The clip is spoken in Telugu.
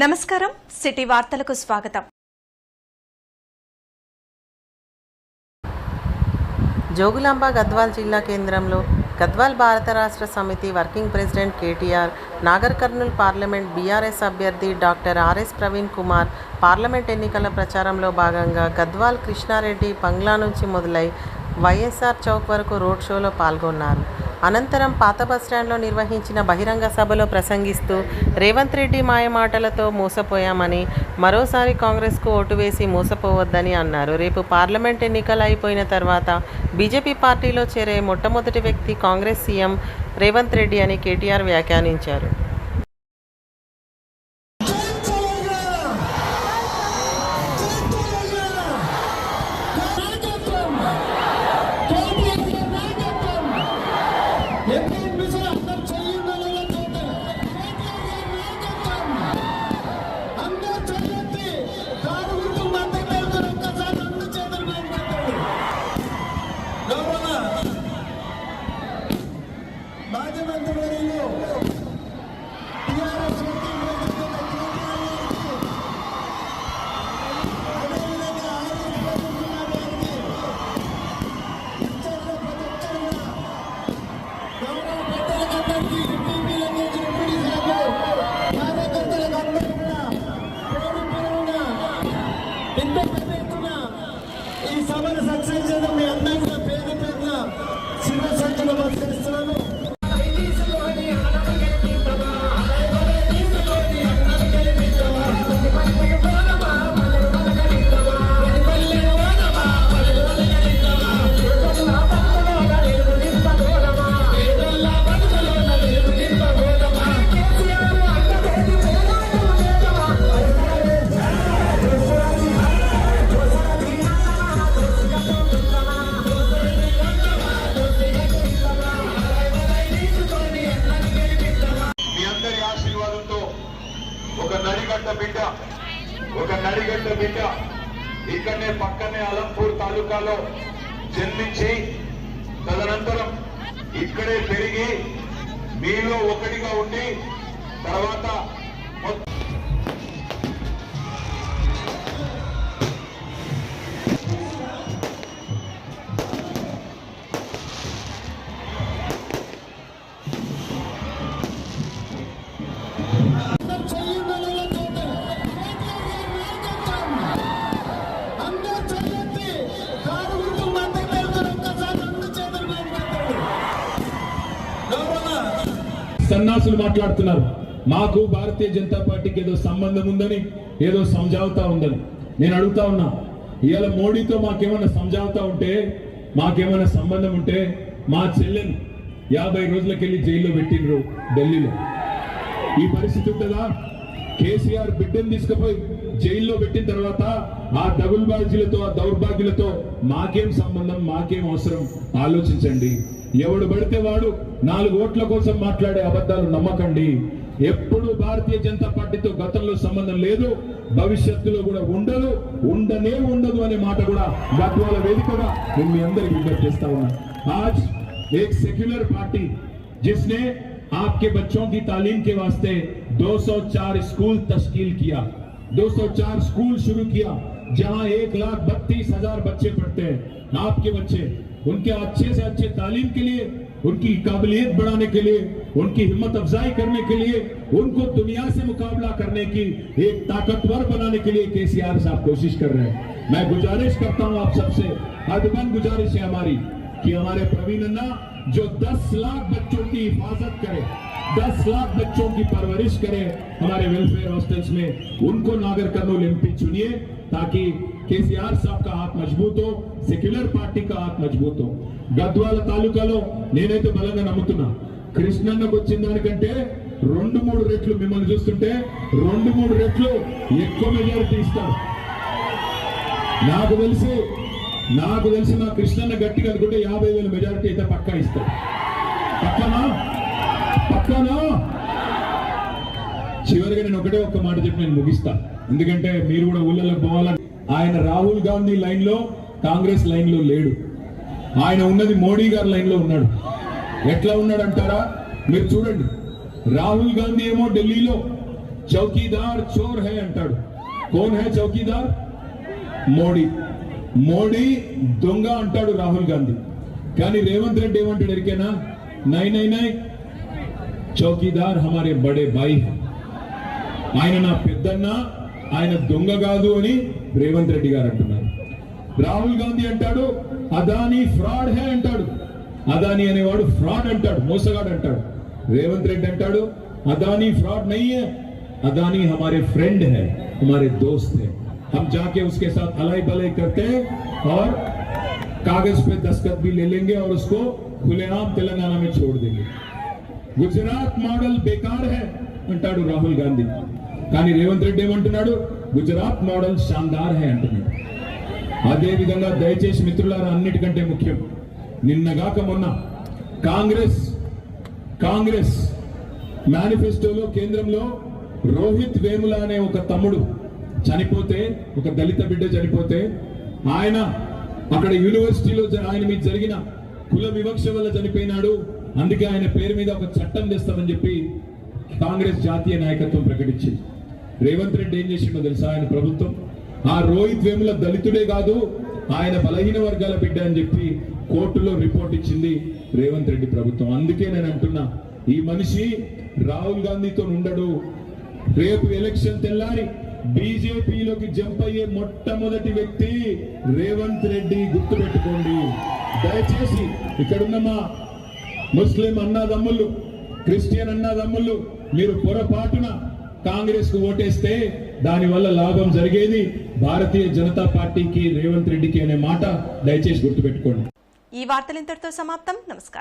నమస్కారం సిటీ వార్తలకు స్వాగతం. జోగులాంబ గద్వాల్ జిల్లా కేంద్రంలో Gadwal Bharat Rashtra Samithi working president KTR Nagar Kurnool parliament BRS అభ్యర్థి doctor RS Praveen Kumar parliament ఎన్నికల ప్రచారంలో భాగంగా గద్వాల్ కృష్ణారెడ్డి బంగ్లా నుంచి మొదలై వైఎస్ఆర్ చౌక్ వరకు రోడ్ షోలో పాల్గొన్నారు. అనంతరం పాత బస్టాండ్లో నిర్వహించిన బహిరంగ సభలో ప్రసంగిస్తూ రేవంత్ రెడ్డి మాయమాటలతో మోసపోయామని మరోసారి కాంగ్రెస్కు ఓటు వేసి మోసపోవద్దని అన్నారు. రేపు పార్లమెంట్ ఎన్నికలు అయిపోయిన తర్వాత బీజేపీ పార్టీలో చేరే మొట్టమొదటి వ్యక్తి కాంగ్రెస్ సీఎం రేవంత్ రెడ్డి అని కేటీఆర్ వ్యాఖ్యానించారు. బిడ్డ. ఒక నడిగడ్డ బిడ్డ. ఇక్కడనే పక్కనే అలంపూర్ తాలూకాలో జన్మించి తదనంతరం ఇక్కడే పెరిగి మీలో ఒకటిగా ఉండి తర్వాత సన్నాసులు మాట్లాడుతున్నారు. మాకు భారతీయ జనతా పార్టీకి ఏదో సంబంధం ఉందని ఏదో సంజావుతా ఉందని. నేను అడుగుతా ఉన్నా ఇవాళ మోడీతో మాకేమైనా సంజావుతా ఉంటే మాకేమైనా సంబంధం ఉంటే మా చెల్లెను యాభై రోజులకెళ్ళి జైల్లో పెట్టిండ్రు ఢిల్లీలో. ఈ పరిస్థితి ఉంటుందా? కేసీఆర్ బిడ్డను తీసుకుపోయి జైల్లో పెట్టిన తర్వాత ఆ దగుల్బాజీలతో ఆ దౌర్భాగ్యులతో మాకేం సంబంధం మాకేం అవసరం? ఆలోచించండి. ఎవడు పడితే వాడు నాలుగు ఓట్ల కోసం మాట్లాడే అబద్ధాలు నమ్మకండి ఎప్పుడు భారతీయ జనతా పార్టీతో గతంలో సంబంధం లేదు భవిష్యత్తులో కూడా ఉండదు ఉండనే ఉండదు అనే మాట కూడా గద్వాల వేదికగా నేను మీ అందరికి విజ్ఞప్తి చేస్తా ఉన్నా ఆజ్ एक सेक्युलर पार्टी जिसने आपके बच्चों की तालीम के वास्ते 204 स्कूल तश्कील किया 204 स्कूल शुरू किया जहां एक लाख बत्तीस हजार बच्चे पढ़ते हैं आपके बच्चे उनके अच्छे से अच्छे तालीम के लिए, उनकी काबिलियत बढ़ाने के लिए, उनकी हिम्मत अफजाई करने के लिए, उनको दुनिया से मुकाबला करने की एक ताकतवर बनाने के लिए केसीआर साहब कोशिश कर रहे हैं। मैं गुजारिश करता हूँ आप सबसे, हदबन गुजारिश है हमारी कि हमारे प्रवीण अन्ना जो 10 लाख बच्चों की हिफाजत करे 10 लाख बच्चों की परवरिश करे हमारे वेलफेयर हॉस्टल्स में, उनको नागर कर्नूल एमपी चुनिए, ताकि కేసీఆర్ సాహ్ కా హాత్ మజబూత్ హో సెక్యులర్ పార్టీ కా హాత్ మజబూత్. హో గద్వాల తాలూకాలో నేనైతే బలంగా నమ్ముతున్నా. కృష్ణన్నకు వచ్చిన దానికంటే రెండు మూడు రెట్లు మిమ్మల్ని చూస్తుంటే రెండు మూడు రెట్లు ఎక్కువ మెజారిటీ ఇస్తారు. నాకు తెలిసి నాకు తెలిసి మా కృష్ణన్న గట్టిగా అనుకుంటే యాభై వేల మెజారిటీ అయితే పక్కా ఇస్తారు. పక్కనా? పక్కనా? చివరిగా నేను ఒకటే ఒక్క మాట చెప్పి నేను ముగిస్తా. ఎందుకంటే మీరు కూడా ఊళ్ళలోకి పోవాలని ఆయన రాహుల్ గాంధీ లైన్లో కాంగ్రెస్ లైన్లో లేడు. ఆయన ఉన్నది మోడీ గారి లైన్లో ఉన్నాడు. ఎట్లా ఉన్నాడు అంటారా మీరు చూడండి. రాహుల్ గాంధీ ఏమో ఢిల్లీలో చౌకీదార్ చోర్ హై అంటాడు. కోన్ హే చౌకీదార్? మోడీ. మోడీ దొంగ అంటాడు రాహుల్ గాంధీ. కానీ రేవంత్ రెడ్డి ఏమంటాడు ఎరికేనా? నై నై నై చౌకీదార్ హమారే బడే బాయి ఆయన నా పెద్దన్న ఆయన దొంగ కాదు అని రేవంత్ రెడ్డి గారు అంటున్నారు రాహుల్ గాంధీ అంటాడు అదానీ ఫ్రాడ్ హే అంటాడు అదానీ అనేవాడు ఫ్రాడ్ అంటాడు మోసగాడు అంటాడు రేవంత్ రెడ్డి అంటాడు అదానీ ఫ్రాడ్ नहीं है अदानी हमारे फ्रेंड है हमारे दोस्त है हम जाके उसके साथ अलाई बलाई करते हैं और कागज पे दस्तखत भी ले लेंगे और उसको खुलेआम तेलंगाना में छोड़ देंगे గుజరాత్ మోడల్ బేకార్ హే అంటాడు రాహుల్ గాంధీ కానీ రేవంత్ రెడ్డి ఏమంటున్నాడు గుజరాత్ మోడల్ షాందార్ హే అంటున్నాడు అదే విధంగా దయచేసి మిత్రులారా అన్నిటికంటే ముఖ్యం నిన్నగాక మొన్న కాంగ్రెస్ కాంగ్రెస్ మేనిఫెస్టోలో కేంద్రంలో రోహిత్ వేముల అనే ఒక తమ్ముడు చనిపోతే ఒక దళిత బిడ్డ చనిపోతే ఆయన అక్కడ యూనివర్సిటీలో ఆయన మీద జరిగిన కుల వివక్ష వల్ల చనిపోయినాడు. అందుకే ఆయన పేరు మీద ఒక చట్టం తెస్తామని చెప్పి కాంగ్రెస్ జాతీయ నాయకత్వం ప్రకటించింది. రేవంత్ రెడ్డి ఏం చేసిండో తెలుసా? ఆయన ప్రభుత్వం. ఆ రోహిత్ వేముల దళితుడే కాదు ఆయన బలహీన వర్గాల బిడ్డ అని చెప్పి కోర్టులో రిపోర్ట్ ఇచ్చింది రేవంత్ రెడ్డి ప్రభుత్వం. అందుకే నేను అంటున్నా ఈ మనిషి రాహుల్ గాంధీతో ఉండడు. రేపు ఎలక్షన్ తెల్లారి బీజేపీలోకి జంప్ అయ్యే మొట్టమొదటి వ్యక్తి రేవంత్ రెడ్డి. గుర్తుపెట్టుకోండి. దయచేసి ఇక్కడున్న మా ముస్లిం అన్నదమ్ముళ్ళు క్రిస్టియన్ అన్నదమ్ముళ్ళు మీరు పొరపాటున కాంగ్రెస్కు ఓటేస్తే దానివల్ల లాభం జరిగేది భారతీయ జనతా పార్టీకి రేవంత్ రెడ్డికి అనే మాట దయచేసి గుర్తుపెట్టుకోండి. ఈ వార్తలు ఇంతటితో సమాప్తం. నమస్కారం.